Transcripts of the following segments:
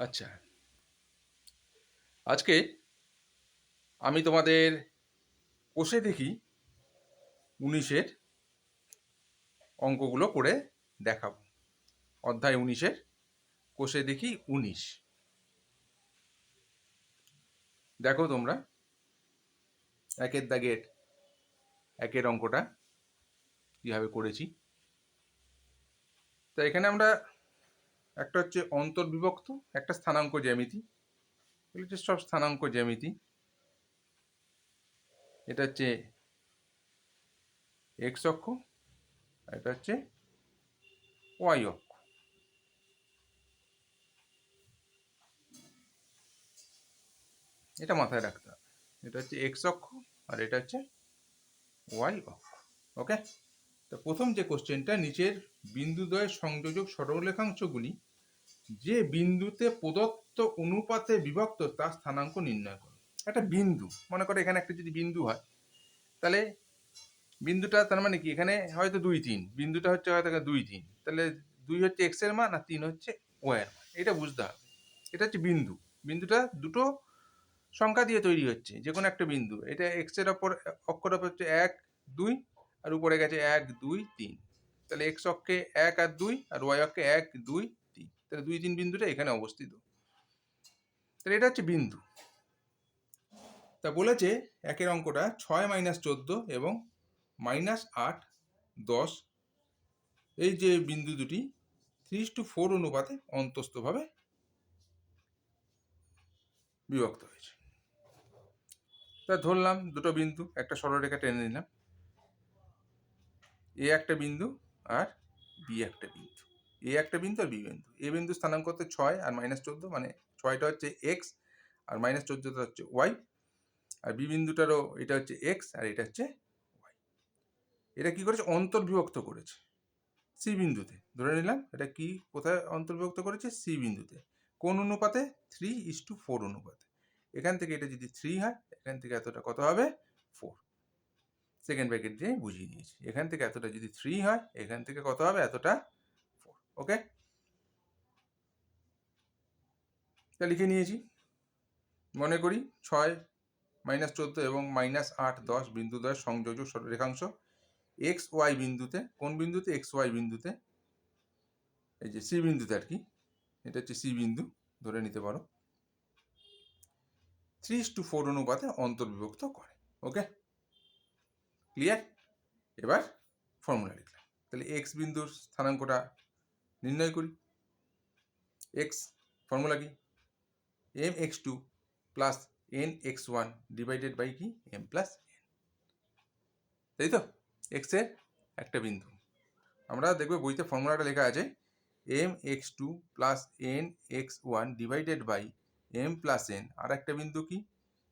আচ্ছা। আজকে আমি তোমাদের কোষে দেখি উনিশের অঙ্কগুলো করে দেখাব। অধ্যায় উনিশের, কোষে দেখি উনিশ। দেখো তোমরা, একের দাগের একের অঙ্কটা কীভাবে করেছি। তা এখানে আমরা একটা হচ্ছে অন্তর্বিভক্ত, একটা স্থানাঙ্ক জ্যামিতি। এগুলো হচ্ছে সব স্থানাঙ্ক জ্যামিতি। এটা হচ্ছে এক্স অক্ষ এটা হচ্ছে ওয়াই অক্ষ। এটা মাথায় রাখতে হবে। এটা হচ্ছে এক্স অক্ষ, আর এটা হচ্ছে ওয়াই অক্ষ। ওকে তো প্রথম যে কোশ্চেনটা নিচের বিন্দুদ্বয়ের সংযোজক সরলরেখাংশগুলি যে বিন্দুতে প্রদত্ত অনুপাতে বিভক্ত, তার স্থানাঙ্ক নির্ণয় করো। একটা বিন্দু, মনে করো এখানে একটা যদি বিন্দু হয়, তাহলে বিন্দুটা তার মানে কি? এখানে হয়তো দুই তিন, বিন্দুটা হচ্ছে হয়তো দুই তিন, তাহলে দুই হচ্ছে এক্সের মান আর তিন হচ্ছে ওয়াই এর মান। এটা বুঝতে হবে। এটা হচ্ছে বিন্দু। বিন্দুটা দুটো সংখ্যা দিয়ে তৈরি হচ্ছে যে কোনো একটা বিন্দু। এটা এক্সের ওপর, অক্ষর ওপর হচ্ছে এক, দুই, আর উপরে গেছে এক, দুই, তিন। তাহলে এক্স অক্ষে এক আর দুই, আর ওয়াই অক্ষে এক, দুই তাহলে দুই তিন বিন্দুটা এখানে অবস্থিত। তাহলে এটা হচ্ছে বিন্দু। তা বলেছে একের অঙ্কটা ছয় মাইনাস চোদ্দ এবং মাইনাস আট দশ। এই যে বিন্দু দুটি থ্রি টু ফোর অনুপাতে অন্তস্থভাবে বিভক্ত হয়েছে। তা ধরলাম দুটো বিন্দু, একটা সরলরেখা টেনে নিলাম। এ একটা বিন্দু আর বি একটা বিন্দু। এ একটা বিন্দু আর বি বিন্দু। এ বিন্দু স্থানাঙ্ক হচ্ছে ছয় আর মাইনাস চোদ্দ মানে ছয়টা হচ্ছে এক্স আর মাইনাস চোদ্দোটা হচ্ছে ওয়াই আর বি বিন্দুটারও এটা হচ্ছে এক্স আর এটা হচ্ছে ওয়াই এটা কি করেছে? অন্তর্বিভক্ত করেছে। সি বিন্দুতে। ধরে নিলাম, এটা কি কোথায় অন্তর্বিভক্ত করেছে? সি বিন্দুতে। কোন অনুপাতে? থ্রি ইস টু ফোর অনুপাতে। এখান থেকে এটা যদি থ্রি হয়, এখান থেকে এতটা কত হবে? ফোর সেকেন্ড ব্র্যাকেট দিয়ে বুঝিয়ে দিয়েছি। এখান থেকে এতটা যদি থ্রি হয়, এখান থেকে কত হবে? এতটা ওকে? তা লিখে নিয়েছি। মনে করি ছয় মাইনাস চোদ্দ এবং মাইনাস আট, দশ বিন্দু দশ সংযোজক রেখাংশ। এক্স ওয়াই বিন্দুতে, কোন বিন্দুতে? এক্স ওয়াই বিন্দুতে। এই যে সি বিন্দুতে আর কি। এটা হচ্ছে সি বিন্দু, ধরে নিতে পারো। থ্রি টু ফোর অনুপাতে অন্তর্বিভক্ত করে, ওকে? ক্লিয়ার এবার ফর্মুলা লিখলাম। তাহলে এক্স বিন্দুর স্থানাঙ্কটা নির্ণয় করি। এক্স ফর্মুলা কি? M x two plus n x one divided by কি? এম প্লাস এন তাই তো? এক্সের একটা বিন্দু। আমরা দেখবে বইতে ফর্মুলাটা লেখা আছে। M x two plus n x one divided by m plus n আর একটা বিন্দু কি?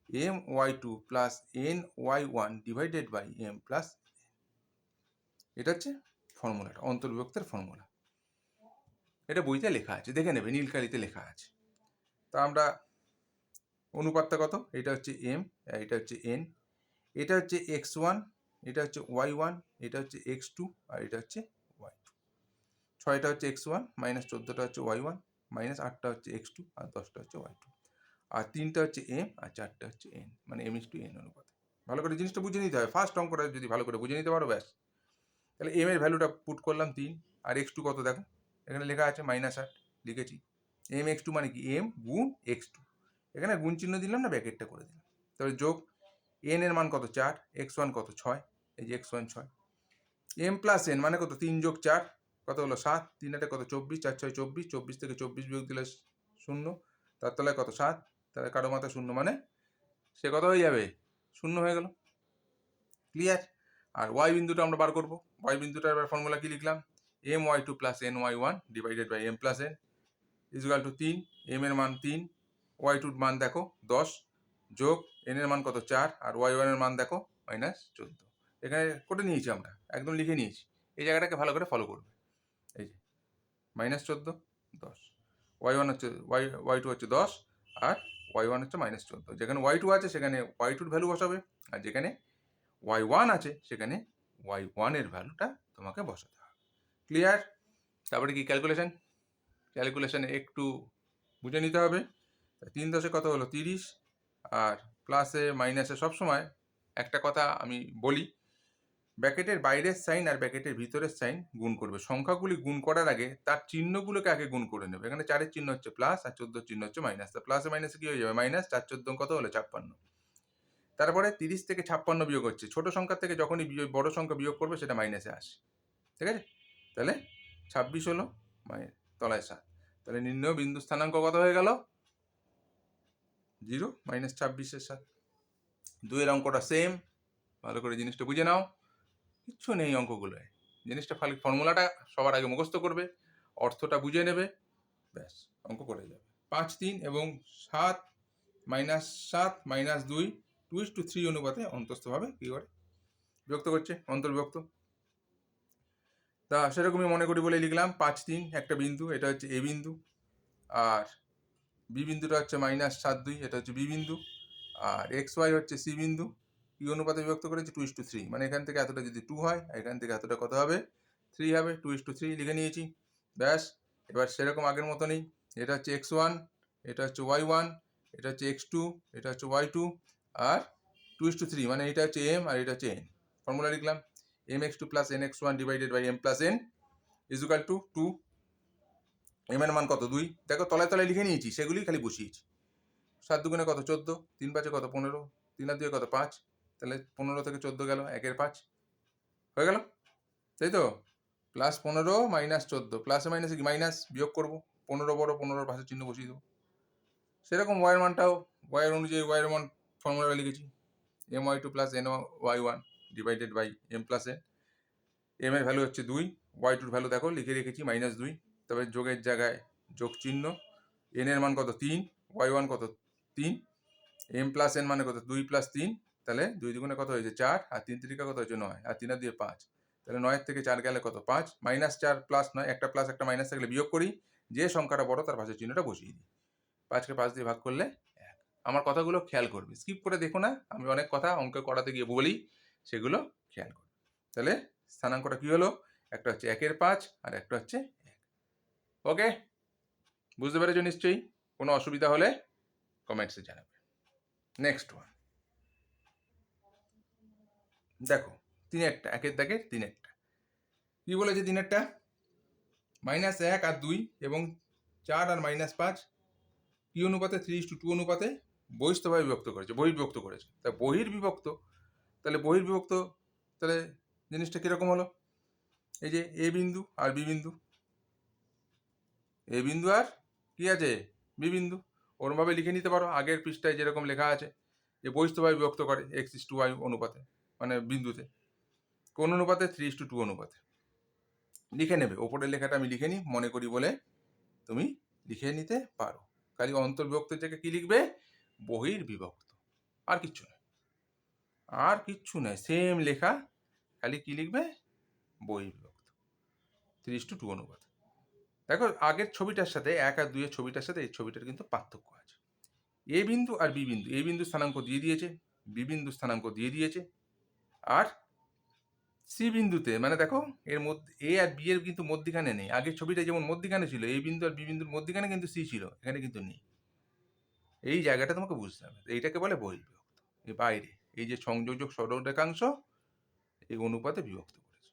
M y two plus n y one divided by m plus এটা হচ্ছে ফর্মুলাটা অন্তর্বিভক্তের ফর্মুলা এটা বইতে লেখা আছে, দেখে নেবে, নীলকালিতে লেখা আছে। তা আমরা অনুপাতটা কত? এটা হচ্ছে এম এটা হচ্ছে এন এটা হচ্ছে এক্স ওয়ান এটা হচ্ছে ওয়াই ওয়ান এটা হচ্ছে এক্স টু আর এটা হচ্ছে ওয়াই টু ছয়টা হচ্ছে এক্স ওয়ান মাইনাস চোদ্দোটা হচ্ছে ওয়াই ওয়ান মাইনাস আটটা হচ্ছে এক্স টু আর দশটা হচ্ছে ওয়াই টু আর তিনটা হচ্ছে এম আর চারটা হচ্ছে এন মানে এম ইস টু এন অনুপাতে। ভালো করে জিনিসটা বুঝে নিতে হবে। ফার্স্ট অঙ্কটা যদি ভালো করে বুঝে নিতে পারো, ব্যাস। তাহলে এম এর ভ্যালুটা পুট করলাম তিন, আর এক্স টু কত দেখো? এখানে লেখা আছে মাইনাস আট, লিখেছি। এম এক্স টু মানে কি? এম গুণ এক্স টু এখানে গুণ চিহ্ন দিলাম না ব্যাকেটটা করে দিলাম। তাহলে যোগ এন এর মান কত? চার এক্স ওয়ান কত? ছয়, এই যে এক্স ওয়ান ছয়। এম প্লাস এন মানে কত? তিন যোগ চার, কত হলো? সাত। তিন আটে কত? চব্বিশ। চার ছয়, চব্বিশ। চব্বিশ থেকে চব্বিশ বিয়োগ দিলে শূন্য। তার তলায় কত? সাত। তাহলে কারও মাথা শূন্য মানে সে কত হয়ে যাবে? শূন্য হয়ে গেল। ক্লিয়ার আর ওয়াই বিন্দুটা আমরা বার করব। ওয়াই বিন্দুটার এবার ফর্মুলা কি লিখলাম? M y two plus n y one divided by m plus n equal to তিন এম এর মান তিন ওয়াই টুর মান দেখো দশ, যোগ এন এর মান কত চার, আর ওয়াই ওয়ানের মান দেখো মাইনাস চোদ্দ। এখানে করে নিয়েছি আমরা, একদম লিখে নিয়েছি। এই জায়গাটাকে ভালো করে ফলো করবে। এই যে মাইনাস চোদ্দ, দশ। ওয়াই ওয়ান হচ্ছে ওয়াই ওয়াই টু হচ্ছে দশ, আর ওয়াই ওয়ান হচ্ছে মাইনাস চোদ্দ। যেখানে ওয়াই টু আছে, সেখানে ওয়াই টুর ভ্যালু বসাবে, আর যেখানে ওয়াই ওয়ান আছে, সেখানে ওয়াই ওয়ানের ভ্যালুটা তোমাকে বসাতে হবে। ক্লিয়ার তারপরে কি ক্যালকুলেশন ক্যালকুলেশনে একটু বুঝে নিতে হবে। তিন দশে কত হলো? তিরিশ। আর প্লাসে মাইনাসে সবসময় একটা কথা আমি বলি, ব্যাকেটের বাইরের সাইন আর ব্যাকেটের ভিতরের সাইন গুণ করবে। সংখ্যাগুলি গুণ করার আগে তার চিহ্নগুলোকে আগে গুণ করে নেবে। এখানে চারের চিহ্ন হচ্ছে প্লাস আর চোদ্দোর চিহ্ন হচ্ছে মাইনাস তা প্লাসে মাইনাসে কী হয়ে যাবে? মাইনাস চার চোদ্দ কত হলো ছাপ্পান্ন। তারপরে তিরিশ থেকে ছাপ্পান্ন বিয়োগ হচ্ছে। ছোট সংখ্যা থেকে যখনই বড় সংখ্যা বিয়োগ করবে, সেটা মাইনাসে আসে। ঠিক আছে? তাহলে ছাব্বিশ হলো মাইনাস তলায় সাত। তাহলে নির্ণয় বিন্দু স্থানাঙ্ক কত হয়ে গেল? জিরো মাইনাস ছাব্বিশের সাত। দুয়ের অঙ্কটা সেম ভালো করে জিনিসটা বুঝে নাও। কিচ্ছু নেই অঙ্কগুলোয়। জিনিসটা খালি ফর্মুলাটা সবার আগে মুখস্থ করবে, অর্থটা বুঝে নেবে, ব্যাস, অঙ্ক করে যাবে। পাঁচ, তিন এবং সাত মাইনাস সাত মাইনাস দুই টু ইস টু থ্রি অনুপাতে অন্তস্থভাবে কী করে? বিভক্ত করছে, অন্তর্বিভক্ত। তা সেরকমই মনে করি বলে লিখলাম। পাঁচ তিন, একটা বিন্দু, এটা হচ্ছে এ বিন্দু। আর বি বিন্দুটা হচ্ছে মাইনাস সাত দুই, এটা হচ্ছে বি বিন্দু। আর এক্স ওয়াই হচ্ছে সি বিন্দু। কি অনুপাতে বিভক্ত করেছে টু ইস টু থ্রি। মানে এখান থেকে এতটা যদি টু হয়, এখান থেকে এতটা কত হবে? থ্রি হবে, টু ইস টু থ্রি লিখে নিয়েছি। ব্যাস, এবার সেরকম আগের মতনই এটা হচ্ছে এক্স ওয়ান, এটা হচ্ছে ওয়াই ওয়ান, এটা হচ্ছে এক্স টু, এটা হচ্ছে ওয়াই টু। আর টু ইস টু থ্রি মানে এটা হচ্ছে এম আর এটা হচ্ছে এন। ফর্মুলা লিখলাম। M x two plus n x one divided by m plus n equal to two m এর মান কত? দুই। দেখো, তলায় তলায় লিখে নিয়েছি সেগুলি খালি বসিয়েছি। সাত দুগুণে কত? চোদ্দ। তিন পাঁচে কত? পনেরো। তিন আর দুয়ে কত? পাঁচ। তাহলে পনেরো থেকে চোদ্দ গেল, একের পাঁচ। হয়ে গেল? তাই তো? প্লাস পনেরো মাইনাস চোদ্দ। প্লাসে মাইনাসে কি? মাইনাস বিয়োগ করব। পনেরো বড়, পনেরোর পাশের চিহ্ন বসিয়ে দেবো। সেরকম ওয়াইয়ের মানটাও ওয়াইয়ের অনুযায়ী ওয়াইয়ের মান ফর্মুলা লিখেছি। M y two plus n y one divided by m plus n m এর ভ্যালু হচ্ছে দুই ওয়াই টুর ভ্যালু দেখো, লিখে রেখেছি মাইনাস দুই। তবে যোগের জায়গায় যোগ চিহ্ন এন এর মান কত? তিন ওয়াই ওয়ান কত? তিন। এম প্লাস এন মানে কত? দুই প্লাস তিন। তাহলে দুই দুগুণে কত হয়েছে? চার। আর তিন তিরিকা কত হয়েছে? নয়। আর তিন আর দিয়ে পাঁচ। তাহলে নয়ের থেকে চার গেলে কত? পাঁচ। মাইনাস চার প্লাস নয়, একটা প্লাস একটা মাইনাস থাকলে বিয়োগ করি। যে সংখ্যাটা বড়, তার পাশের চিহ্নটা বসিয়ে দিই। পাঁচকে পাঁচ দিয়ে ভাগ করলে এক। আমার কথাগুলো খেয়াল করবে। স্কিপ করে দেখো না। আমি অনেক কথা অঙ্ক করাতে গিয়ে বলি। সেগুলো খেয়াল করবে তাহলে স্থানাঙ্কটা কী হলো? একটা হচ্ছে একের পাঁচ আর একটা হচ্ছে এক। ওকে? বুঝতে পেরেছ নিশ্চয়ই? কোনো অসুবিধা হলে কমেন্টসে জানাবে। নেক্সট ওয়ান দেখো তিন একটা একের তিন একটা কী বলেছে তিনেরটা? মাইনাস এক আর দুই এবং চার আর মাইনাস পাঁচ কি অনুপাতে? থ্রি টু টু অনুপাতে বহিষ্ঠভাবে বিভক্ত করেছে, বহির্বিভক্ত করেছে। তা বহির্বিভক্ত তাহলে বহির্বিভক্ত, তাহলে জিনিসটা কীরকম হলো? এই যে এ বিন্দু আর বি বিন্দু। এ বিন্দু আর কি আছে? বি বিন্দু। ওরমভাবে লিখে নিতে পারো। আগের পৃষ্ঠায় যেরকম লেখা আছে যে বহিষ্ঠভাবে বিভক্ত করে এক্স ইস টু ওয়াই অনুপাতে মানে বিন্দুতে। কোন অনুপাতে? থ্রি ইস টু টু অনুপাতে। লিখে নেবে। ওপরের লেখাটা আমি লিখে নিই মনে করি বলে তুমি লিখে নিতে পারো। খালি অন্তর্বিভক্তের জায়গায় কী লিখবে? বহির্বিভক্ত। আর কিচ্ছু নয় আর কিচ্ছু নয় সেম লেখা, খালি কী লিখবে? বহির্বিভক্ত ত্রিশ টু টু অনুপাত দেখো, আগের ছবিটার সাথে, এক আর দুইয়ের ছবিটার সাথে এই ছবিটার কিন্তু পার্থক্য আছে। এ বিন্দু আর বি বিন্দু, এ বিন্দু স্থানাঙ্ক দিয়ে দিয়েছে, বি বিন্দু স্থানাঙ্ক দিয়ে দিয়েছে, আর সি বিন্দুতে মানে দেখো, এর মধ্যে, এ আর বি এর কিন্তু মধ্যিখানে নেই। আগের ছবিটা যেমন মধ্যিখানে ছিল এই বিন্দু আর বি বিন্দুর মধ্যিখানে কিন্তু সি ছিল, এখানে কিন্তু নেই। এই জায়গাটা তোমাকে বুঝতে হবে, এইটাকে বলে বহির্বিভক্ত এই বাইরে। এই যে সংযোজক সরলরেখাংশ এই অনুপাতে বিভক্ত করেছে।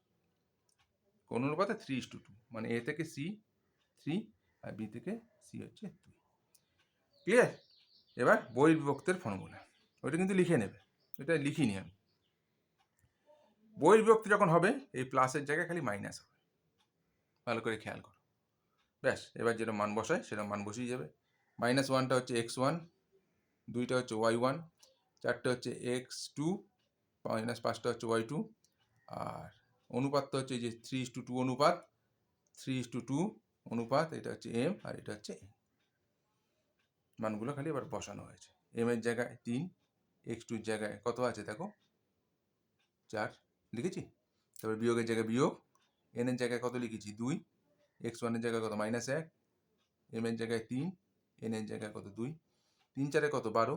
কোন অনুপাতে থ্রি ইস টু টু মানে এ থেকে সি থ্রি আর বি থেকে সি হচ্ছে দুই ক্লিয়ার এবার বহির্বিভক্তের ফর্মুলা ওইটা কিন্তু লিখে নেবে। এটা লিখিনি আমি। বহির্বিভক্তি যখন হবে, এই প্লাসের জায়গায় খালি মাইনাস হবে। ভালো করে খেয়াল করো। ব্যাস, এবার যেটা মান বসায়, সেটা মান বসিয়ে যাবে। মাইনাস ওয়ানটা হচ্ছে এক্স ওয়ান দুইটা হচ্ছে ওয়াই ওয়ান চারটে হচ্ছে এক্স টু মাইনাস পাঁচটা হচ্ছে ওয়াই টু আর অনুপাতটা হচ্ছে যে থ্রি ইস টু টু অনুপাত থ্রি ইস টু টু অনুপাত, এটা হচ্ছে এম আর এটা হচ্ছে এন মানগুলো খালি এবার বসানো হয়েছে। এম এর জায়গায় তিন এক্স টুর জায়গায় কত আছে দেখো? চার, লিখেছি? তারপর বিয়োগের জায়গায় বিয়োগ এন এর জায়গায় কত লিখেছি? দুই এক্স ওয়ানের জায়গায় কত? মাইনাস এক এম এর জায়গায় তিন এন এর জায়গায় কত? দুই, তিন চারে কত? বারো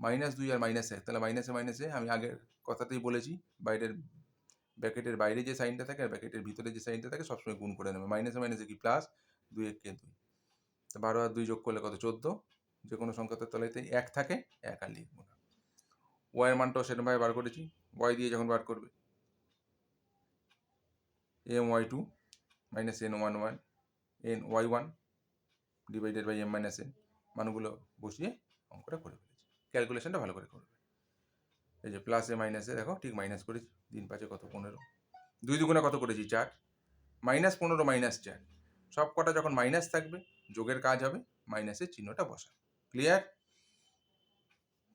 মাইনাস দুই আর মাইনাস এক। তাহলে মাইনাসে মাইনাসে আমি আগের কথাতেই বলেছি, বাইরের ব্যাকেটের বাইরে যে সাইনটা থাকে আর ব্যাকেটের ভিতরে যে সাইনটা থাকে সবসময় গুণ করে নেবে। মাইনাসে মাইনাসে কি প্লাস? দুই এককে দুই। তো বারো আর দুই যোগ করলে কত? চোদ্দ। যে কোনো সংখ্যাতে তলাইতে এক থাকে, এক আর লিখব না। ওয়াইয়ের মানটাও সেরকমভাবে বার করেছি। ওয়াই দিয়ে যখন বার করবে m y two minus n one one n y one divided by m minus n মানগুলো বসিয়ে অঙ্কটা করে ফেলেছি ক্যালকুলেশনটা ভালো করে করবে। এই যে প্লাসে মাইনাসে দেখো, ঠিক মাইনাস করেছি। দিন পাঁচে কত? পনেরো। দুই দুগুণে কত করেছি? চার। মাইনাস পনেরো মাইনাস চার। সব কটা যখন মাইনাস থাকবে, যোগের কাজ হবে মাইনাসের চিহ্নটা বসা ক্লিয়ার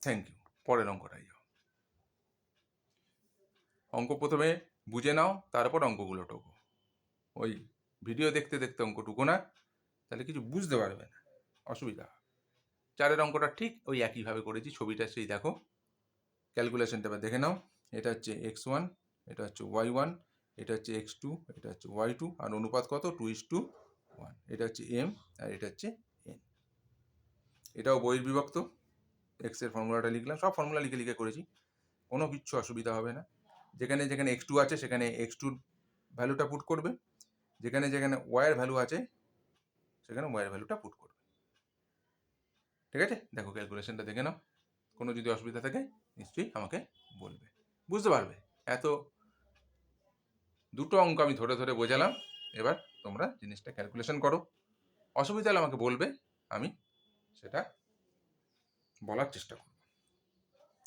থ্যাংক ইউ পরের অঙ্কটাই যাও অঙ্ক প্রথমে বুঝে নাও, তারপর অঙ্কগুলো টোকো। ওই ভিডিও দেখতে দেখতে অঙ্ক টুকো না, তাহলে কিছু বুঝতে পারবে না। অসুবিধা। চারের অঙ্কটা ঠিক ওই একইভাবে করেছি, ছবিটা সেই দেখো। ক্যালকুলেশনটা এবার দেখে নাও। এটা হচ্ছে এক্স ওয়ান এটা হচ্ছে ওয়াই ওয়ান এটা হচ্ছে এক্স টু এটা হচ্ছে ওয়াই টু আর অনুপাত কত? টু ইস টু ওয়ান এটা হচ্ছে এম আর এটা হচ্ছে এন এটাও বইয়ের বিভক্ত। এক্সের ফর্মুলাটা লিখলাম। সব ফর্মুলা লিখে লিখে করেছি। কোনো কিচ্ছু অসুবিধা হবে না। যেখানে যেখানে এক্স টু আছে, সেখানে এক্স টুর ভ্যালুটা পুট করবে। যেখানে যেখানে ওয়াইয়ের ভ্যালু আছে, সেখানে ওয়াইয়ের ভ্যালুটা পুট করবে। ঠিক আছে? দেখো ক্যালকুলেশনটা দেখে নাও। কোনো যদি অসুবিধা থাকে, নিশ্চয়ই আমাকে বলবে। বুঝতে পারবে? এত দুটো অঙ্ক আমি ধরে ধরে বোঝালাম। এবার তোমরা জিনিসটা ক্যালকুলেশন করো। অসুবিধা হলে আমাকে বলবে, আমি সেটা বলার চেষ্টা করব।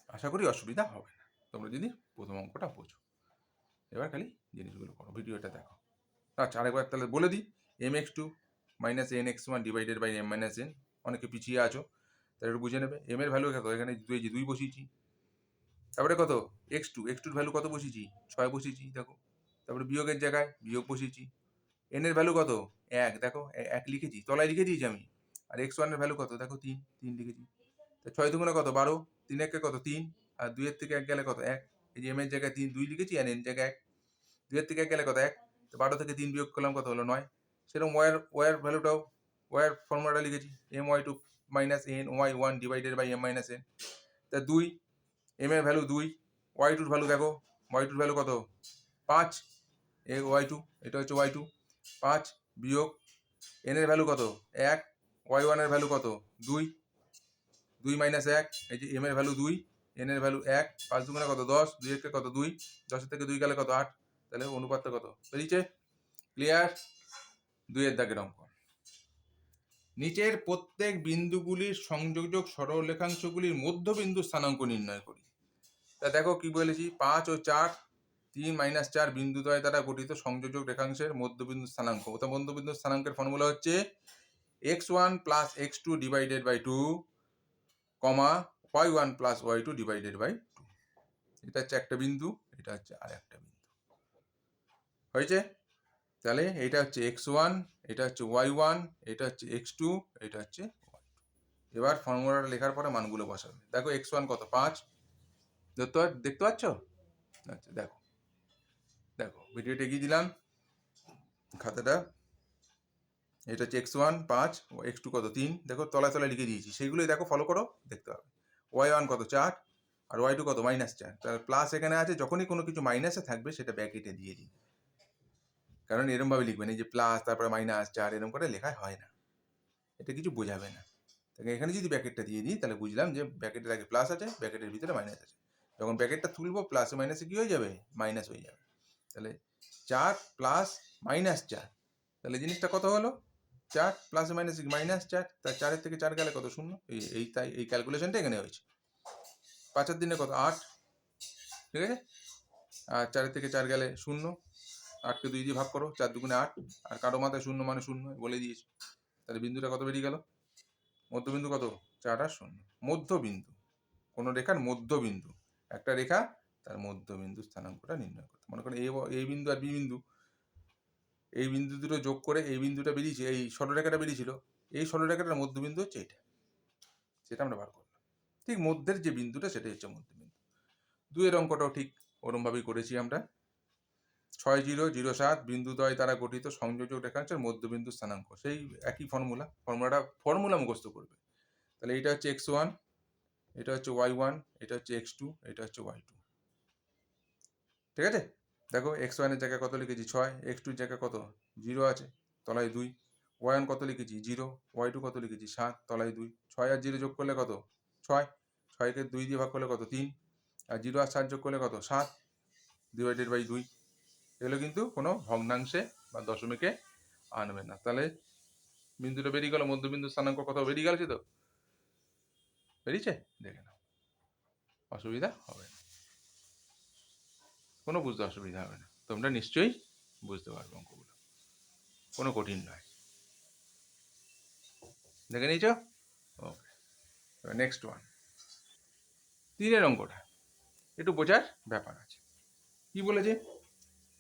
আশা করি অসুবিধা হবে না। তোমরা যদি প্রথম অঙ্কটা বোঝো। এবার খালি জিনিসগুলো করো। ভিডিওটা দেখো। আচ্ছা আরেকবার তাহলে বলে দিই। M x two minus n x one divided by m minus n অনেকে পিছিয়ে আছো। তাহলে একটু বুঝে নেবে। এম এর ভ্যালু কত এখানে দুই যে দুই বসিয়েছি। তারপরে কত? এক্স টু এক্স টুর ভ্যালু কত বসিয়েছি? ছয় বসিয়েছি, দেখো। তারপরে বিয়োগের জায়গায় বিয়োগ বসিয়েছি। এন এর ভ্যালু কত? এক, দেখো এক লিখেছি, তলায় লিখে দিয়েছি আমি। আর এক্স ওয়ানের ভ্যালু কত? দেখো, তিন তিন লিখেছি। তা ছয় দুগুণে কত? বারো। তিন একে কত? তিন। আর দুইয়ের থেকে এক গেলে কত? এক। এই যে এম এর জায়গায় তিন, দুই লিখেছি আর এন জায়গায় এক। দুইয়ের থেকে এক গেলে কত? এক। তো বারো থেকে তিন বিয়োগ করলাম কত হলো? নয়। সেরকম ওয়ার ওয়ার ভ্যালুটাও ওয়ার ফর্মুলাটা লিখেছি m y two minus n y one divided by m minus n তা দুই এম এর ভ্যালু দুই ওয়াই টুর ভ্যালু দেখো ওয়াই টুর ভ্যালু কত? পাঁচ এ ওয়াই টু এটা হচ্ছে ওয়াই টু পাঁচ বিয়োগ এন এর ভ্যালু কত? এক ওয়াই ওয়ানের ভ্যালু কত? দুই দুই মাইনাস এক, এই যে এম এর ভ্যালু দুই এন এর ভ্যালু এক, পাঁচ দুগুণে কত? দশ দুই একে কত? দুই, দশের থেকে দুই গেলে কত? আট, তাহলে অনুপাতটা কত? বেরিয়েছে ক্লিয়ার দুইয়ের দাগের অঙ্ক। নিচের প্রত্যেক বিন্দুগুলির সংযোজক সরলরেখাংশগুলির মধ্যবিন্দু স্থানাঙ্ক নির্ণয় করি। তা দেখো কি বলেছি? পাঁচ ও চার, তিন মাইনাস চার বিন্দুদ্বয় দ্বারা গঠিত সংযোজক রেখাংশের মধ্যবিন্দু স্থানাঙ্ক। ওটা মধ্যবিন্দু স্থানাঙ্কের ফর্মুলা হচ্ছে x one plus x two divided by two comma y one plus y two divided by two এটা হচ্ছে একটা বিন্দু, এটা হচ্ছে আর একটা বিন্দু। হয়েছে? তাহলে এটা হচ্ছে এক্স ওয়ান এটা হচ্ছে ওয়াই ওয়ান এটা হচ্ছে এক্স টু এটা হচ্ছে এবার ফর্মুলাটা লেখার পরে মানগুলো বসাবে। দেখো এক্স ওয়ান কত? পাঁচ। দেখতে পা- দেখতে পাচ্ছ? আচ্ছা দেখো। দেখো ভিডিওটা এগিয়ে দিলাম। খাতাটা। এটা হচ্ছে এক্স ওয়ান পাঁচ। এক্স টু কত? তিন। দেখো, তলায় তলায় লিখে দিয়েছি। সেগুলোই দেখো ফলো করো, দেখতে হবে ওয়াই ওয়ান কত? চার। আর ওয়াই টু কত? মাইনাস চার। তাহলে প্লাস এখানে আছে, যখনই কোনো কিছু মাইনাসে থাকবে, সেটা ব্যাকেটে দিয়ে দিন। কারণ এরমভাবে লিখবেন, এই যে প্লাস তারপরে মাইনাস চার, এরম করে লেখা হয় না। এটা কিছু বোঝাবে না। তাকে এখানে যদি ব্যাকেটটা দিয়ে দিই, তাহলে বুঝলাম যে ব্যাকেটের আগে প্লাস আছে ব্যাকেটের ভিতরে মাইনাস আছে। যখন ব্যাকেটটা তুলবো প্লাসে মাইনাসে কী হয়ে যাবে? মাইনাস হয়ে যাবে। তাহলে চার প্লাস মাইনাস চার। তাহলে জিনিসটা কত হলো? চার প্লাস মাইনাস মাইনাস চার। তার চারের থেকে চার গেলে কত শূন্য? এই এই তাই, এই ক্যালকুলেশনটা এখানে হয়েছে। পাঁচের দিনে কত? আট। ঠিক আছে? আর চারের থেকে চার গেলে শূন্য। আটকে দুই দিয়ে ভাগ করো, চার দুগুণে আট, আর কারও মাথায় শূন্য মানে শূন্য বলে দিয়েছি। তাহলে বিন্দুটা কত বেরিয়ে গেল? মধ্যবিন্দু কত? চার আর শূন্য। মধ্যবিন্দু। কোনো রেখার মধ্যবিন্দু। একটা রেখা, তার মধ্যবিন্দু স্থানাঙ্কটা নির্ণয় করতে। মনে করেন এই বিন্দু আর বি বিন্দু। এই বিন্দু দুটো যোগ করে এই বিন্দুটা বেরিয়েছে, এই সরলরেখাটা বেরিয়েছিল, এই সরলরেখাটার মধ্যবিন্দু হচ্ছে এটা। সেটা আমরা বার করলাম। ঠিক মধ্যের যে বিন্দুটা, সেটাই হচ্ছে মধ্যবিন্দু। দুয়ের অঙ্কটাও ঠিক, ওরমভাবেই করেছি আমরা। ছয় জিরো জিরো সাত বিন্দুদ্বয় দ্বারা গঠিত সংযোজক রেখাংশের মধ্যবিন্দু স্থানাঙ্ক। সেই একই ফর্মুলা, ফর্মুলাটা ফর্মুলা মুখস্থ করবে। তাহলে এটা হচ্ছে এক্স ওয়ান, এটা হচ্ছে ওয়াই ওয়ান, এটা হচ্ছে এক্স টু, এটা হচ্ছে ওয়াই টু। ঠিক আছে? দেখো এক্স ওয়ানের জায়গায় কত লিখেছি? ছয়, এক্স টুর জায়গায় কত? জিরো আছে, তলায় দুই। ওয়ান কত লিখেছি? জিরো। ওয়াই টু কত লিখেছি? সাত, তলায় দুই। ছয় আর জিরো যোগ করলে কত? ছয়। ছয়কে দুই দিয়ে ভাগ করলে কত? তিন। আর জিরো আর সাত যোগ করলে কত? সাত। ডিভাইডেড বাই দুই। এগুলো কিন্তু কোনো ভগ্নাংশে বা দশমিকে আনবে না। তাহলে বিন্দুটা বেরিয়ে গেল, মধ্যবিন্দু স্থানাঙ্ক কত বেরিয়ে গেছে তো বেরিয়েছে? দেখে নাও। অসুবিধা হবে না। কোনো বুঝতে অসুবিধা হবে না। তোমরা নিশ্চয়ই বুঝতে পারবে অঙ্কগুলো। কোনো কঠিন নয়। দেখে নিয়েছ? ওকে। নেক্সট ওয়ান তিনের অঙ্কটা। একটু বোঝার ব্যাপার আছে। কি বলেছে?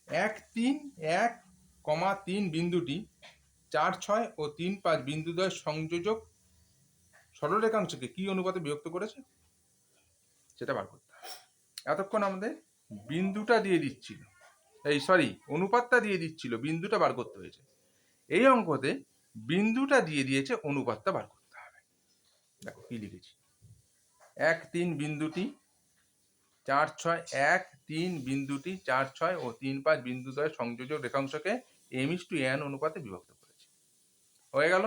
এক তিন এক কমা তিন বিন্দুটি, চার ছয় ও তিন পাঁচ বিন্দুদ্বয় সংযোজক সরলরেখাংশকে কি অনুপাতে বিভক্ত করেছে? সেটা বার করতে এতক্ষণ আমাদের বিন্দুটা দিয়ে দিচ্ছিল। এই সরি অনুপাতটা দিয়ে দিচ্ছিল, বিন্দুটা বার করতে হয়েছে। এই অঙ্কতে বিন্দুটা দিয়ে দিয়েছে, অনুপাতটা বার করতে হবে। দেখো কি লিখেছি। এক তিন বিন্দুটি চার ছয় এক তিন বিন্দুটি, চার ছয় ও তিন পাঁচ বিন্দুদ্বয় সংযোজক রেখাংশকে এম ইস টু এন অনুপাতে বিভক্ত করেছে। হয়ে গেল?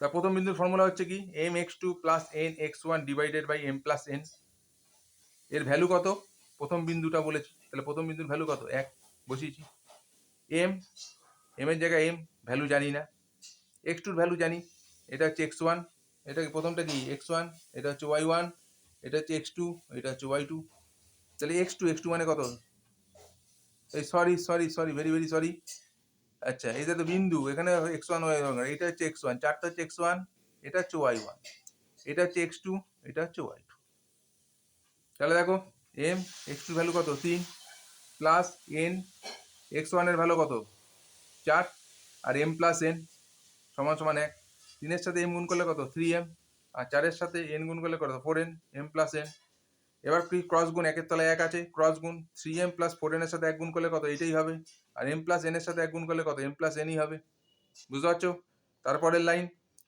তা প্রথম বিন্দুর ফর্মুলা হচ্ছে কি? M X two plus N X one divided by M plus N এর ভ্যালু কত? প্রথম বিন্দুটা বলেছি। তাহলে প্রথম বিন্দুর ভ্যালু কত? এক। বসিয়েছি। এম এম এর জায়গায় এম ভ্যালু জানি না। এক্স টুর ভ্যালু জানি। এটা হচ্ছে এক্স ওয়ান এটা প্রথমটা কি এক্স ওয়ান এটা হচ্ছে ওয়াই ওয়ান এটা হচ্ছে এক্স টু এটা হচ্ছে ওয়াই টু তাহলে এক্স টু এক্স টু মানে কত? এই sorry sorry sorry very very sorry আচ্ছা এটা তো বিন্দু, এখানে এক্স ওয়ান ওয়াই ওয়ান এটা হচ্ছে এক্স ওয়ান চারটা হচ্ছে এক্স ওয়ান এটা হচ্ছে ওয়াই ওয়ান এটা হচ্ছে এক্স টু এটা হচ্ছে ওয়াই টু তাহলে দেখো এম এক্স টু ভ্যালু কত? তিন। প্লাস এন এক্স ওয়ানের ভ্যালু কত? চার। আর এম প্লাস এন সমান সমান এক। তিনের সাথে এম গুণ করলে কত? থ্রি এম আর চারের সাথে এন গুণ করলে কত? Four N M plus N এবার কি ক্রস গুণ? একের তলায় এক আছে ক্রস গুণ। থ্রি এম প্লাস ফোর এনের সাথে এক গুণ করলে কত? এটাই হবে। আর এম প্লাস এনের সাথে এক গুণ করলে কত? এম প্লাস এনই হবে। বুঝতে পারছ? তারপরের লাইন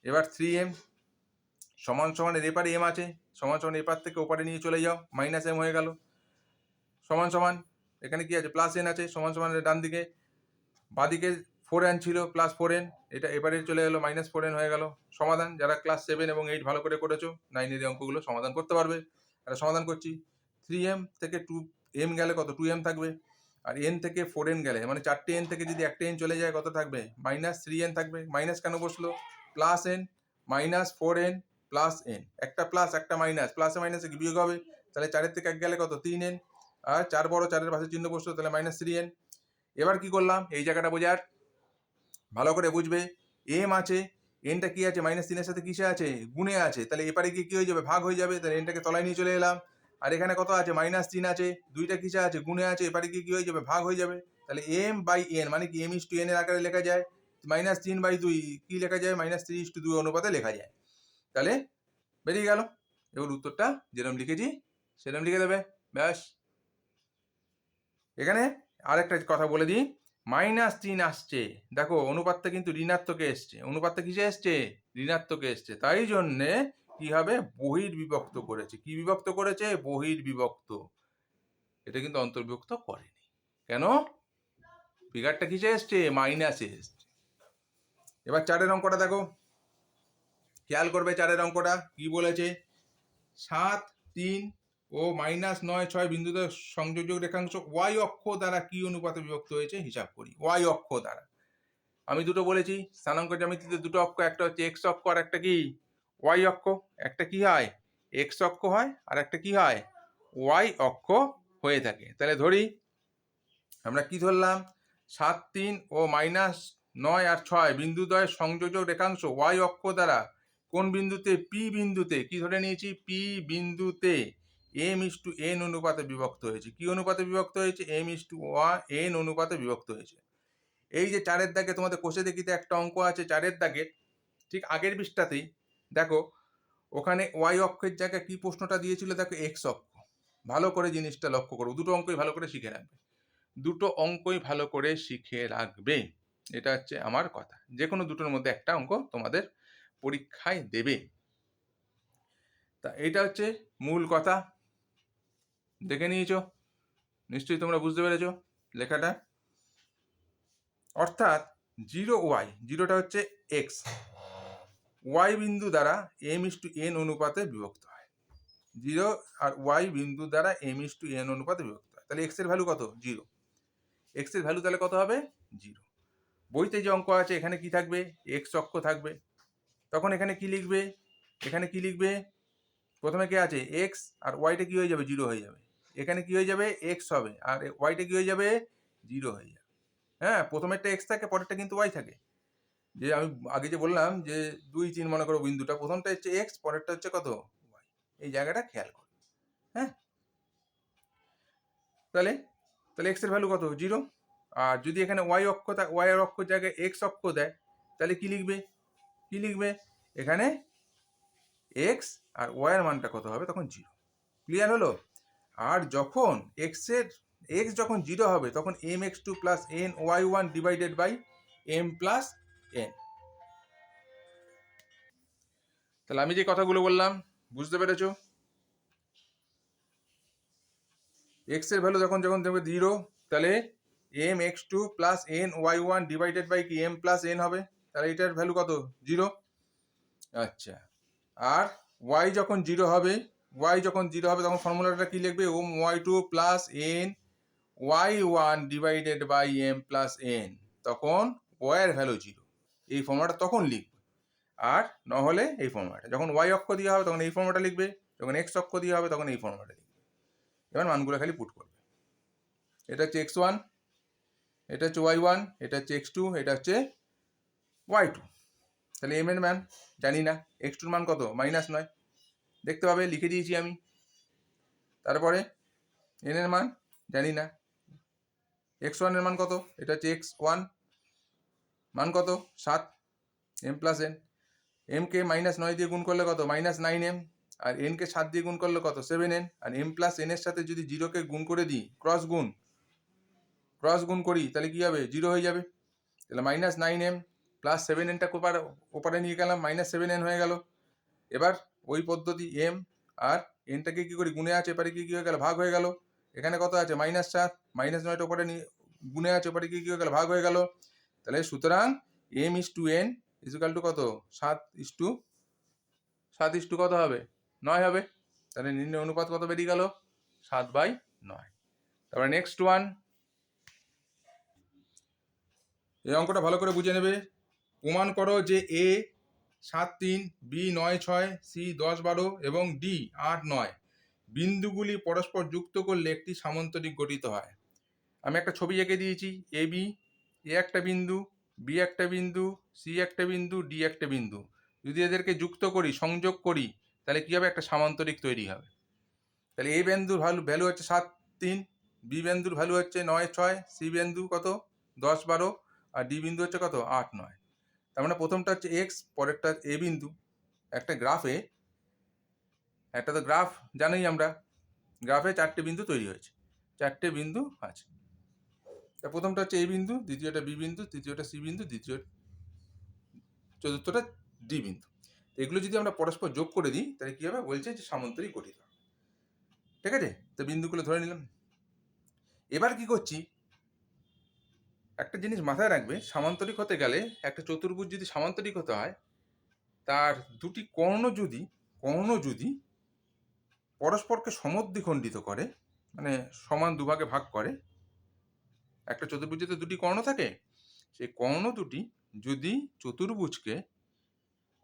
এবার থ্রি এম সমান সমানের এপারে এম আছে। সমান সমান এপার থেকে ওপারে নিয়ে চলে যাও। মাইনাস এম হয়ে গেল। সমান সমান, এখানে কি আছে? প্লাস এন আছে, সমান সমান ডান দিকে বাদিকে ফোর এন ছিল প্লাস ফোর এন এটা এবারে চলে গেলো মাইনাস ফোর এন হয়ে গেল। সমাধান, যারা ক্লাস সেভেন এবং এইট ভালো করে করেছ নাইনের অঙ্কগুলো সমাধান করতে পারবে। এটা সমাধান করছি থ্রি এম থেকে টু এম গেলে কত? টু এম থাকবে। আর এন থেকে ফোর এন গেলে মানে চারটে এন থেকে যদি একটা এন চলে যায়, কত থাকবে? মাইনাস থ্রি এন থাকবে। মাইনাস কেন বসল? Plus N minus four N plus N একটা প্লাস একটা মাইনাস প্লাসে মাইনাসে বিয়োগ হবে? তাহলে চারের থেকে এক গেলে কত? তিন এন আর চার বড় চারের পাশে চিহ্ন বসল, তাহলে মাইনাস থ্রি এন এবার কি করলাম? এই জায়গাটা বোঝার ভালো করে বুঝবে। এম আছে এনটা কি আছে? মাইনাস তিনের সাথে কিসে আছে? গুণে আছে। তাহলে এপারে গিয়ে কি হয়ে যাবে? ভাগ হয়ে যাবে। তাহলে এনটাকে তলায় নিয়ে চলে এলাম। আর এখানে কত আছে? মাইনাস তিন আছে। দুইটা কিসে আছে? গুণে আছে। এপারে গিয়ে কি হয়ে যাবে? ভাগ হয়ে যাবে। তাহলে এম বাই এন মানে কি? এম ইস টু এন এর আকারে লেখা যায়। মাইনাস তিন বাই দুই কি লেখা যায়? মাইনাস থ্রি ইস টু দুই অনুপাতে লেখা যায়। তাহলে বেরিয়ে গেল। এবার উত্তরটা যেরকম লিখেছি সেরকম লিখে দেবে। ব্যাস। এখানে আরেকটা কথা বলে দিই। মাইনাস তিন আসছে। দেখো, অনুপাতটা কিন্তু ঋণাত্মকে এসছে। অনুপাতটা কিসে এসছে? ঋণাত্মকে এসছে। তাই জন্যে কি হবে? বহির বিভক্ত করেছে। কি বিভক্ত করেছে? বহির বিভক্ত। এটা কিন্তু অন্তর্ভুক্ত করেনি। কেন? ফিগারটা কিসে এসছে? মাইনাসে এসছে। এবার চারের অঙ্কটা দেখো। খেয়াল করবে চারের অঙ্কটা। কি বলেছে? সাত, তিন ও মাইনাস নয় ছয় বিন্দুতে সংযোজক রেখাংশ ওয়াই অক্ষ দ্বারা কি অনুপাতে বিভক্ত হয়েছে? হিসাব করি। ওয়াই অক্ষ দ্বারা। আমি দুটো বলেছি, স্থানাঙ্ক জ্যামিতিতে দুটো অক্ষ, একটা হচ্ছে এক্স অক্ষ আর একটা কি? ওয়াই অক্ষ। একটা কি হয়? এক্স অক্ষ হয় আর একটা কি হয়? ওয়াই অক্ষ হয়ে থাকে। তাহলে ধরি, আমরা কি ধরলাম? সাত, তিন ও মাইনাস নয় আর ছয় বিন্দুদ্বয় সংযোজক রেখাংশ ওয়াই অক্ষ দ্বারা কোন বিন্দুতে? পি বিন্দুতে। কি ধরে নিয়েছি? পি বিন্দুতে। এম ইস টু এন অনুপাতে বিভক্ত হয়েছে। কি অনুপাতে বিভক্ত হয়েছে? এম ইস টু ওয়া এন অনুপাতে বিভক্ত হয়েছে। এই যে চারের দাগে তোমাদের কোষে দেখিতে একটা অঙ্ক আছে চারের দাগে। ঠিক আগের পৃষ্ঠাতেই, দেখো, ওখানে ওয়াই অক্ষের জায়গায় কি প্রশ্নটা দিয়েছিল? দেখো, এক্স অক্ষ। ভালো করে জিনিসটা লক্ষ্য করো। দুটো অঙ্কই ভালো করে শিখে রাখবে। দুটো অঙ্কই ভালো করে শিখে রাখবে। এটা হচ্ছে আমার কথা। যে কোনো দুটোর মধ্যে একটা অঙ্ক তোমাদের পরীক্ষায় দেবে। তা এটা হচ্ছে মূল কথা। দেখে নিয়েছ? নিশ্চয়ই তোমরা বুঝতে পেরেছ লেখাটা। অর্থাৎ জিরো ওয়াই, জিরোটা হচ্ছে এক্স। ওয়াই বিন্দু দ্বারা এম ইস টু এন অনুপাতে বিভক্ত হয়। জিরো আর ওয়াই বিন্দু দ্বারা এম ইস টু এন অনুপাতে বিভক্ত হয়। তাহলে এক্সের ভ্যালু কত? জিরো। এক্সের ভ্যালু তাহলে কত হবে? জিরো। বইতে যে অঙ্ক আছে, এখানে কি থাকবে? এক্স অক্ষ থাকবে। তখন এখানে কি লিখবে? এখানে কি লিখবে? প্রথমে কি আছে? এক্স। আর ওয়াইটা কি হয়ে যাবে? জিরো হয়ে যাবে। এখানে কি হয়ে যাবে? এক্স হবে। আর ওয়াইটা কি হয়ে যাবে? জিরো হয়ে যাবে। হ্যাঁ প্রথমেরটা এক্স থাকে, পরেরটা কিন্তু ওয়াই থাকে। যে আমি আগে যে বললাম যে দুই তিন মনে করো বিন্দুটা, প্রথমটা হচ্ছে এক্স পরেরটা হচ্ছে কত? ওয়াই এই জায়গাটা খেয়াল করো। হ্যাঁ? তাহলে তাহলে এক্সের ভ্যালু কত? জিরো আর যদি এখানে ওয়াই অক্ষ ওয়াই অক্ষ জায়গায় এক্স অক্ষ দেয়, তাহলে কি লিখবে? কি লিখবে? এখানে এক্স আর ওয়াই এর মানটা কত হবে? তখন জিরো ক্লিয়ার হলো? আর যখন এক্সের এক্স যখন জিরো হবে, তখন M X two plus N Y one divided by M plus N তাহলে আমি যে কথাগুলো বললাম, বুঝতে পেরেছ? এক্সের ভ্যালু যখন যখন দেবে জিরো তাহলে M X two plus N Y one divided by কি এম প্লাস এন হবে? তাহলে এটার ভ্যালু কত? জিরো আচ্ছা। আর ওয়াই যখন জিরো হবে ওয়াই যখন জিরো হবে, তখন ফর্মুলাটা কি লিখবে? M Y two plus N Y one divided by M plus N তখন ওয়াইয়ের ভ্যালু জিরো এই ফর্মুলাটা তখন লিখবে। আর নহলে এই ফর্মুলাটা। যখন ওয়াই অক্ষ দেওয়া হবে, তখন এই ফর্মুলাটা লিখবে। যখন এক্স অক্ষ দেওয়া হবে, তখন এই ফর্মুলাটা লিখবে। এবার মানগুলো খালি পুট করবে। এটা হচ্ছে এক্স ওয়ান এটা হচ্ছে ওয়াই ওয়ান এটা হচ্ছে এক্স টু এটা হচ্ছে ওয়াই টু তাহলে এম এর মান জানি না। এক্স টুর মান কত? মাইনাস নয়। দেখতে পাবে, লিখে দিয়েছি আমি। তারপরে এন এর মান, জানি না। এক্স ওয়ানের মান কত? এটা হচ্ছে এক্স ওয়ান মান কত? সাত। এম প্লাস এন এমকে মাইনাস নয় দিয়ে গুণ করলে কত? মাইনাস নাইন এম আর এনকে সাত দিয়ে গুণ করলে কত? সেভেন এন আর এম প্লাস এন এর সাথে যদি জিরোকে গুণ করে দিই ক্রস গুণ ক্রস গুণ করি, তাহলে কি হবে? জিরো হয়ে যাবে। তাহলে minus nine M plus seven এনটা ওপারে ওপারে নিয়ে গেলাম মাইনাস সেভেন এন হয়ে গেল। এবার ওই পদ্ধতি এম আর এনটাকে কি করি? গুণে আছে, এপারে কি কি হয়ে গেল? ভাগ হয়ে গেল। এখানে কত আছে? মাইনাস চার। মাইনাস নয়টা ওপারে গুণে আছে, ওপারে কি কি হয়ে গেল? ভাগ হয়ে গেল। তাহলে সুতরাং M is to N equal to কত? সাত ইস টু সাত ইস টু কত হবে? নয় হবে। তাহলে নির্ণয় অনুপাত কত বেরিয়ে গেল? সাত বাই নয়। তারপরে নেক্সট ওয়ান এই অঙ্কটা ভালো করে বুঝে নেবে। প্রমাণ করো যে এ সাত তিন, বি নয় ছয়, সি দশ বারো এবং ডি আট নয়। বিন্দুগুলি পরস্পর যুক্ত করলে একটি সামন্তরিক গঠিত হয়। আমি একটা ছবি এঁকে দিয়েছি, এ বি, এ একটা বিন্দু, বি একটা বিন্দু, সি একটা বিন্দু, ডি একটা বিন্দু। যদি এদেরকে যুক্ত করি, সংযোগ করি, তাহলে কী হবে? একটা সামান্তরিক তৈরি হবে। তাহলে এ বিন্দুর ভ্যালু ভ্যালু হচ্ছে সাত তিন, বি বিন্দুর ভ্যালু হচ্ছে নয় ছয়, সি বিন্দু কত? দশ বারো, আর ডি বিন্দু হচ্ছে কত? আট নয়। তার মানে প্রথমটা হচ্ছে এক্স পরেরটা এ বিন্দু। একটা গ্রাফে, একটা তো গ্রাফ জানোই আমরা, গ্রাফে চারটে বিন্দু তৈরি হয়েছে, চারটে বিন্দু আছে। তা প্রথমটা হচ্ছে এ বিন্দু, দ্বিতীয়টা বি বিন্দু, তৃতীয়টা সি বিন্দু, দ্বিতীয়, চতুর্থটা ডি বিন্দু। এগুলো যদি আমরা পরস্পর যোগ করে দিই, তাহলে কী হবে? বলছে যে সামন্তরিক গঠিত। ঠিক আছে? তো বিন্দুগুলো ধরে নিলাম। এবার কি করছি? একটা জিনিস মাথায় রাখবে, সামান্তরিক হতে গেলে একটা চতুর্ভুজ যদি সামান্তরিক হতে হয়, তার দুটি কর্ণ যদি কর্ণ যদি পরস্পরকে সমদ্বিখণ্ডিত করে মানে সমান দুভাগে ভাগ করে, একটা চতুর্ভুজে তো দুটি কর্ণ থাকে, সেই কর্ণ দুটি যদি চতুর্ভুজকে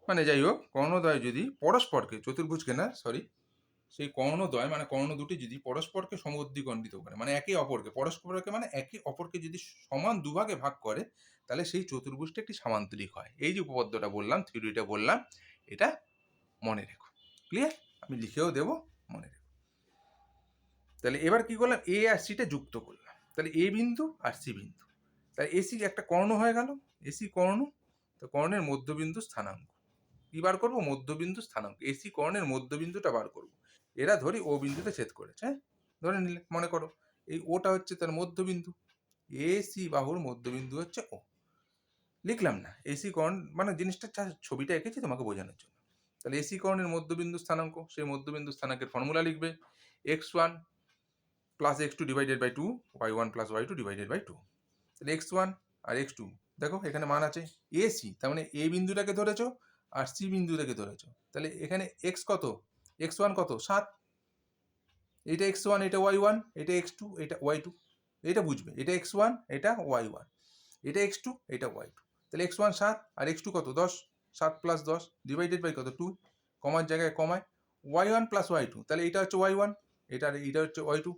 মানে যাই হোক, কর্ণদ্বয় যদি পরস্পরকে, চতুর্ভুজকে না সরি সেই কর্ণদ্বয় মানে কর্ণ দুটি যদি পরস্পরকে সমদ্বিখণ্ডিত করে মানে একে অপরকে, পরস্পরকে মানে একে অপরকে যদি সমান দুভাগে ভাগ করে, তাহলে সেই চতুর্ভুজটা একটি সামান্তরিক হয়। এই যে উপপাদ্যটা বললাম, থিওরিটা বললাম, এটা মনে রেখো। ক্লিয়ার আমি লিখেও দেবো, মনে রেখো। তাহলে এবার কি করলাম? এ আর সিটা যুক্ত করলাম। তাহলে এ বিন্দু আর সি বিন্দু। তাহলে এসি একটা কর্ণ হয়ে গেল। এসি কর্ণ, তো কর্ণের মধ্যবিন্দু স্থানাঙ্ক। কি বার করব? মধ্যবিন্দু স্থানাঙ্ক। এসি কর্ণের মধ্যবিন্দুটা বার করব। এরা ধরি ও বিন্দুতে ছেদ করেছে হ্যাঁ? ধরে নিলে, মনে করো, এই ওটা হচ্ছে তার মধ্যবিন্দু এসি বাহুর মধ্যবিন্দু হচ্ছে ও। লিখলাম না এসি কর্ণ মানে জিনিসটা ছবিটা এঁকেছি তোমাকে বোঝানোর জন্য। তাহলে এসি কর্ণের মধ্যবিন্দু স্থানাঙ্ক, সেই মধ্যবিন্দু স্থানাঙ্কের ফর্মুলা লিখবে X one plus X two divided by two Y one plus Y two divided by two তাহলে এক্স ওয়ান আর এক্স টু দেখো এখানে মান আছে এ সি তার মানে এ বিন্দুটাকে ধরেছো আর সি বিন্দুটাকে ধরেছো। তাহলে এখানে এক্স কত? এক্স ওয়ান কত? সাত। এটা এক্স ওয়ান এটা ওয়াই ওয়ান এটা এক্স টু এটা ওয়াই টু এটা বুঝবে। এটা এক্স ওয়ান এটা ওয়াই ওয়ান এটা এক্স টু এটা ওয়াই টু তাহলে এক্স ওয়ান সাত আর এক্স টু কত? দশ। সাত প্লাস দশ ডিভাইডেড বাই কত? টু কমার জায়গায় কমায়। Y one plus Y two তাহলে এটা হচ্ছে ওয়াই ওয়ান এটা এটা হচ্ছে ওয়াই টু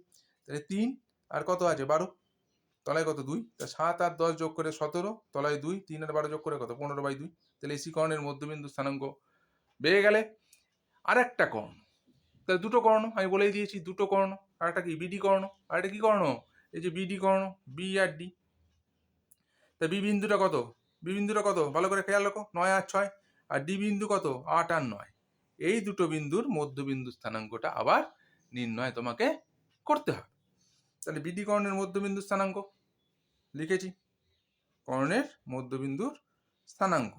তাহলে তিন আর কত আছে? বারো। তলায় কত? দুই। তা সাত আর দশ যোগ করে সতেরো, তলায় দুই, তিন আর বারো যোগ করে কত? পনেরো বাই দুই। তাহলে এসি কর্ণের মধ্যবিন্দু স্থানাঙ্ক বেড়ে গেলে আর একটা কর্ণ। তাহলে দুটো কর্ণ, আমি বলেই দিয়েছি দুটো কর্ণ আর একটা কি বিডি কর্ণ আর একটা কি কর্ণ? এই যে বিডি কর্ণ বি আর ডি তা বি বিন্দুটা কত? বি বিন্দুটা কত? ভালো করে খেয়াল রাখো, নয় আর ছয়। আর ডি বিন্দু কত? আট আর নয়। এই দুটো বিন্দুর মধ্যবিন্দু স্থানাঙ্কটা আবার নির্ণয় তোমাকে করতে হবে। তাহলে বিডি কর্ণের মধ্যবিন্দু স্থানাঙ্ক লিখেছি, কর্ণের মধ্যবিন্দুর স্থানাঙ্ক।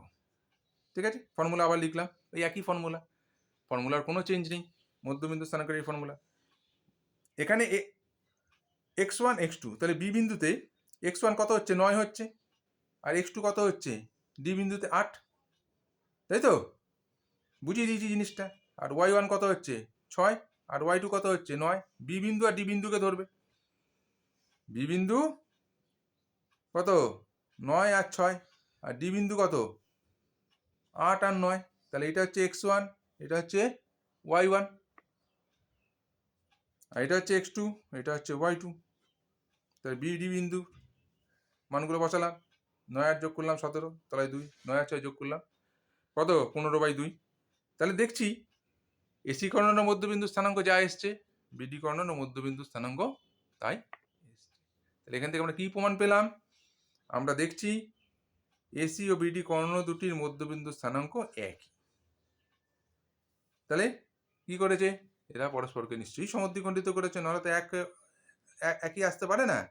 ঠিক আছে? ফর্মুলা আবার লিখলাম, ওই একই ফর্মুলা। ফর্মুলার কোনো চেঞ্জ নেই। মধ্যবিন্দু স্থানাঙ্কের এই ফর্মুলা এখানে এক্স ওয়ান এক্স টু তাহলে বি বিন্দুতে এক্স ওয়ান কত হচ্ছে? নয় হচ্ছে। আর এক্স টু কত হচ্ছে? ডি বিন্দুতে আট। তাই তো? বুঝিয়ে দিয়েছি জিনিসটা। আর ওয়াই ওয়ান কত হচ্ছে? ছয়। আর ওয়াই টু কত হচ্ছে? নয়। বি বিন্দু আর ডি বিন্দুকে ধরবে। বি বিন্দু কত? নয় আর ছয়। আর ডি বিন্দু কত? আট আর নয়। তাহলে এটা হচ্ছে এক্স ওয়ান এটা হচ্ছে ওয়াই ওয়ান আর এটা হচ্ছে এক্স টু এটা হচ্ছে ওয়াই টু তাহলে বি ডি বিন্দু, মানগুলো বসালাম, নয় আট যোগ করলাম সতেরো তলায় দুই, নয় ছয় যোগ করলাম, কত? পনেরো বাই দুই। তাহলে দেখছি এসি কর্ণন মধ্যবিন্দু স্থানাঙ্ক যা এসছে বিডি কর্ণন মধ্যবিন্দু স্থানাঙ্ক তাই এসছে। তাহলে এখান থেকে আমরা কী প্রমাণ পেলাম? আমরা দেখছি এসি ও বিডি কর্ণ দুটির মধ্যবিন্দু স্থানাঙ্ক একই। তাহলে কি করেছে? এরা পরস্পরকে নিশ্চয়ই সমদ্বিখণ্ডিত করেছে, নাহলে তো এক এক- একই আসতে পারে না।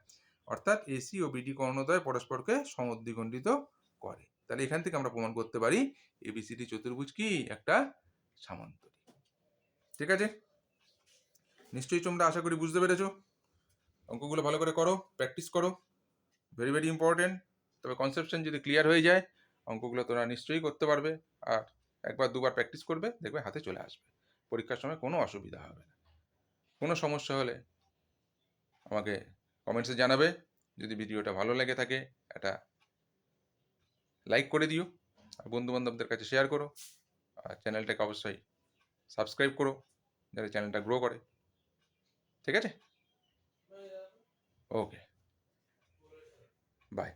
অর্থাৎ এসি ও বিডি কর্ণদ্বয় পরস্পরকে সমদ্বিখণ্ডিত করে। তাহলে এখান থেকে আমরা প্রমাণ করতে পারি এবিসিডি চতুর্ভুজ কি? একটা সামান্তরিক। ঠিক আছে? নিশ্চয়ই তোমরা আশা করি বুঝতে পেরেছ। অঙ্কগুলো ভালো করে করো প্র্যাকটিস করো। ভেরি ভেরি ইম্পর্টেন্ট তবে কনসেপশন যদি ক্লিয়ার হয়ে যায়, অঙ্কগুলো তোমরা নিশ্চয়ই করতে পারবে। আর একবার দুবার প্র্যাকটিস করবে, দেখবে হাতে চলে আসবে। পরীক্ষার সময় কোনো অসুবিধা হবে না। কোনো সমস্যা হলে আমাকে কমেন্টসে জানাবে। যদি ভিডিওটা ভালো লেগে থাকে, একটা লাইক করে দিও। আর বন্ধু বান্ধবদের কাছে শেয়ার করো। আর চ্যানেলটাকে অবশ্যই সাবস্ক্রাইব করো, যাতে চ্যানেলটা গ্রো করে। ঠিক আছে? Okay bye